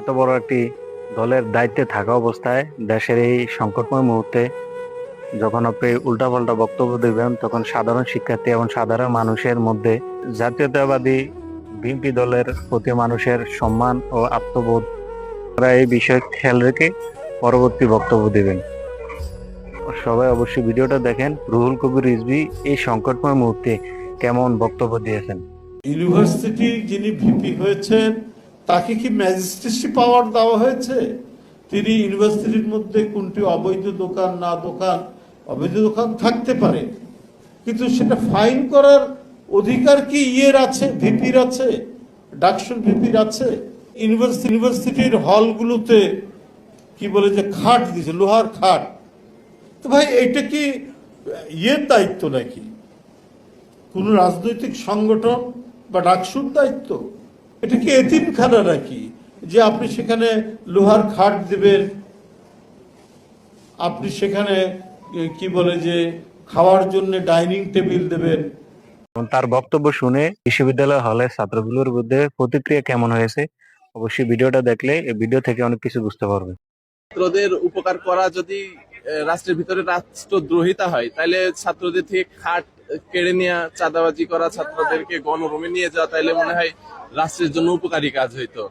এত বড় একটি দলের দায়িত্বে থাকা অবস্থায় দেশের এই সংকটময় মুহূর্তে যখন আপনি উল্টাপাল্টা বক্তব্য দেবেন, তখন সাধারণ শিক্ষার্থী এবং সাধারণ মানুষের মধ্যে জাতীয়তাবাদী বিএনপি দলের প্রতি মানুষের সম্মান ও আত্মবোধ, তারা এই বিষয়ে খেয়াল রেখে পরবর্তী বক্তব্য দেবেন। সবাই অবশ্যই ভিডিওটা দেখেন। রুহুল কবির রিজভি এই সংকটময় মুহূর্তে কেমন বক্তব্য দিয়েছেন? ইউনিভার্সিটির যিনি ভিপি হয়েছেন তাকে কি ম্যাজিস্ট্রেসি পাওয়ার দেওয়া হয়েছে? তিনি ইউনিভার্সিটির মধ্যে কোনটি অবৈধ দোকান, না দোকান, অবৈধ দোকান থাকতে পারে। কিন্তু সেটা ফাইন করার অধিকার কি ইয়ের আছে? ভিপির আছে? ডাকসুর ভিপির আছে? ইউনিভার্সিটি ইউনিভার্সিটির হলগুলোতে কি বলে যে খাট দিয়েছে, লোহার খাট। তো ভাই এটা কি ইয়ের দায়িত্ব নাকি? কোন রাজনৈতিক সংগঠন বা ডাকসুর দায়িত্ব? এটা কি এতিমখানা নাকি? যে আপনি সেখানে লোহার খাট দেবেন আপনি সেখানে কি বলে যে খাওয়ার জন্য ডাইনিং টেবিল দেবেন। এবং তার বক্তব্য শুনে বিশ্ববিদ্যালয় হলে ছাত্রগুলোর মধ্যে প্রতিক্রিয়া কেমন হয়েছে অবশ্যই ভিডিওটা দেখলে এই ভিডিও থেকে অনেক কিছু বুঝতে পারবে ছাত্রদের উপকার করা যদি রাষ্ট্রের ভিতরে রাষ্ট্রদ্রোহিতা হয় তাহলে ছাত্রদের থেকে খাট কেড়ে নেওয়া চাঁদাবাজি করা ছাত্রদেরকে গণরুমে নিয়ে যাওয়া, তাইলে মনে হয় রাষ্ট্রের জন্য উপকারী কাজ হইতো।